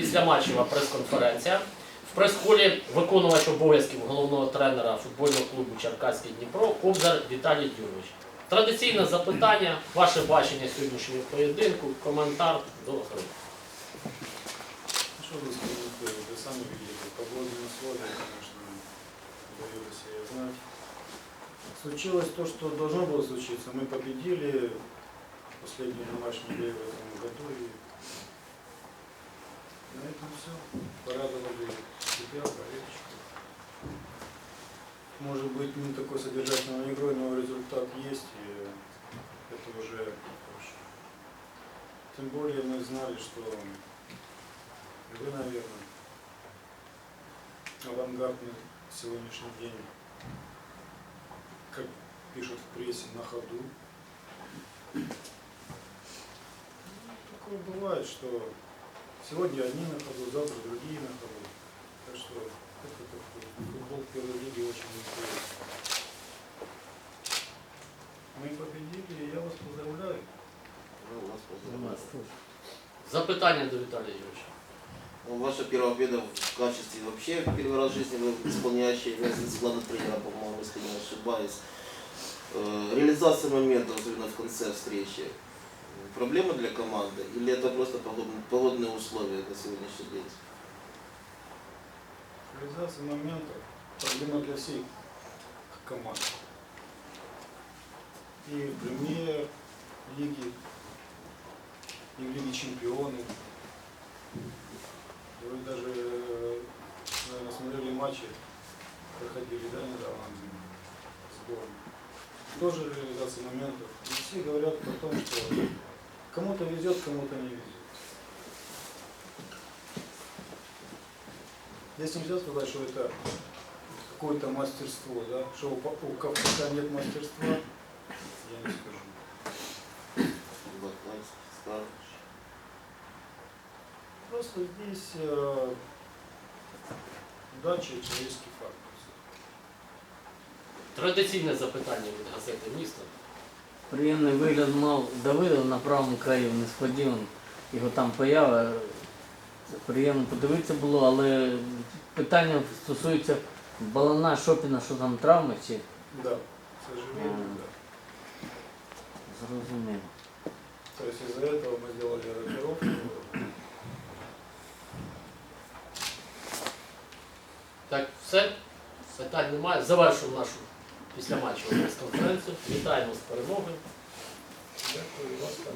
післяматчева прес-конференція. В прес-холі виконувач обов'язків головного тренера футбольного клубу Черкаський Дніпро Кобзар Віталій Юрійович. Традиційне запитання, ваше бачення сьогоднішнього поєдинку, коментар до гри. Что вы сказать, вы сами видите, погодные условия, конечно, даю себе знать. Случилось то, что должно было случиться. Мы победили последний домашний бой в этом году и этом все. Порадовали себя, болельщиков. Может быть, не такой содержательной игрой, но результат есть, и это уже хорошо. Тем более мы знали, что вы, наверное, авангардный сегодняшний день, как пишут в прессе, на ходу. Такое бывает, что сегодня одни на ходу, завтра другие на ходу. Так что это такой футбол первой лиги очень интересный. Мы победили, и я вас поздравляю. Ну, вас поздравляю. Запитання до Віталія Юрійовича. Ну, Ваша первая победа в качестве вообще первый раз в жизни вы исполняющий обязанности главного тренера, по-моему, если не ошибаюсь. Э, Реализация моментов, особенно в конце встречи, проблема для команды или это просто погодные, погодные условия на сегодняшний день? Реализация момента проблема для всей команд. И в премьер лиги, и в Лиге чемпионов. Вы даже, наверное, смотрели матчи, проходили, да, недавно сборы. Тоже реализация моментов. И все говорят о том, что кому-то везет, кому-то не везет. Здесь нельзя сказать, что это какое-то мастерство, да? Что у, по- у Ковпака нет мастерства, я не скажу. Батальский, Скарыч. Просто здесь э, удача и человеческий фактор. Традиційне запитання від газети місто. Приємний вигляд мав Давида на правому краю, несподівано. Його там поява. Приємно подивитися було, але питання стосується Балана Шопіна, що там травми чи Да, сожалению, М. да. зрозуміло. То есть из-за этого мы сделали рокировку. Так, все, питань немає. Завершуємо нашу післяматчеву прес-конференцію. Вітаємо з перемогою. Дякую, будь ласка.